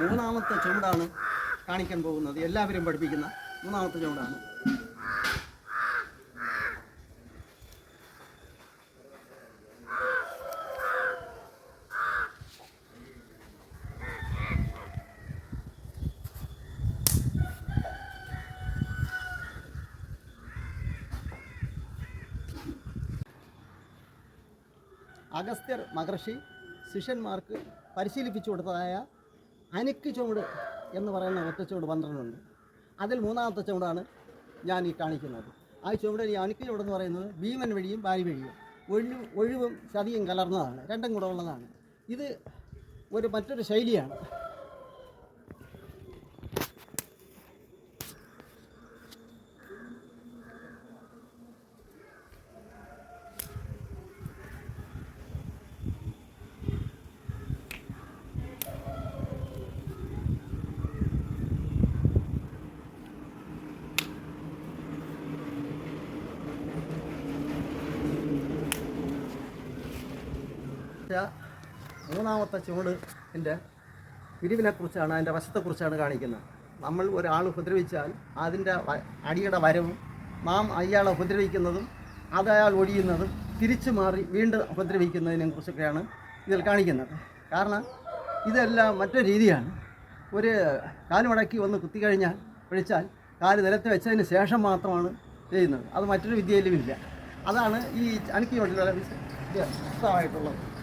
മൂന്നാമത്തെ ചുവടാണ് കാണിക്കാൻ പോകുന്നത്. എല്ലാവരും പഠിപ്പിക്കുന്ന മൂന്നാമത്തെ ചുവടാണ്. അഗസ്ത്യർ മഹർഷി ശിഷ്യന്മാർക്ക് പരിശീലിപ്പിച്ചു കൊടുത്തതായ അനക്ക് ചുവട് എന്ന് പറയുന്ന ഒറ്റച്ചുവട് പന്ത്രണ്ടുണ്ട്. അതിൽ മൂന്നാമത്തെ ചുവടാണ് ഞാൻ ഈ കാണിക്കുന്നത്. ആ ചുവട് ഈ അനക്ക് ചുവട് എന്ന് പറയുന്നത് ഭീമൻ വഴിയും ബാരി വഴിയും ഒഴിവും ഒഴിവും ചതിയും കലർന്നതാണ് രണ്ടും കൂടെ ഉള്ളതാണ്. ഇത് ഒരു മറ്റൊരു ശൈലിയാണ്. മൂന്നാമത്തെ ചുവടിന്റെ പിരിവിനെക്കുറിച്ചാണ് അതിന്റെ വശത്തെക്കുറിച്ചാണ് കാണിക്കുന്നത്. നമ്മൾ ഒരാൾ ഉപദ്രവിച്ചാൽ അതിന്റെ അടിയുടെ വരവും നാം അയാളെ ഉപദ്രവിക്കുന്നതും അത് അയാൾ ഒഴിയുന്നതും തിരിച്ചു മാറി വീണ്ടും ഉപദ്രവിക്കുന്നതിനെ കുറിച്ചൊക്കെയാണ് ഇതിൽ കാണിക്കുന്നത്. കാരണം ഇതെല്ലാം മറ്റൊരു രീതിയാണ്. ഒരു കാൽ മടക്കി കുത്തി കഴിഞ്ഞാൽ പിടിച്ചാൽ കാൽ നിലത്ത് വെച്ചതിന് ശേഷം മാത്രമാണ് ചെയ്യുന്നത്. അത് മറ്റൊരു വിദ്യയിലുമില്ല. അതാണ് ഈ അണിക്കുകൊണ്ടുള്ള വ്യത്യസ്തമായിട്ടുള്ളത്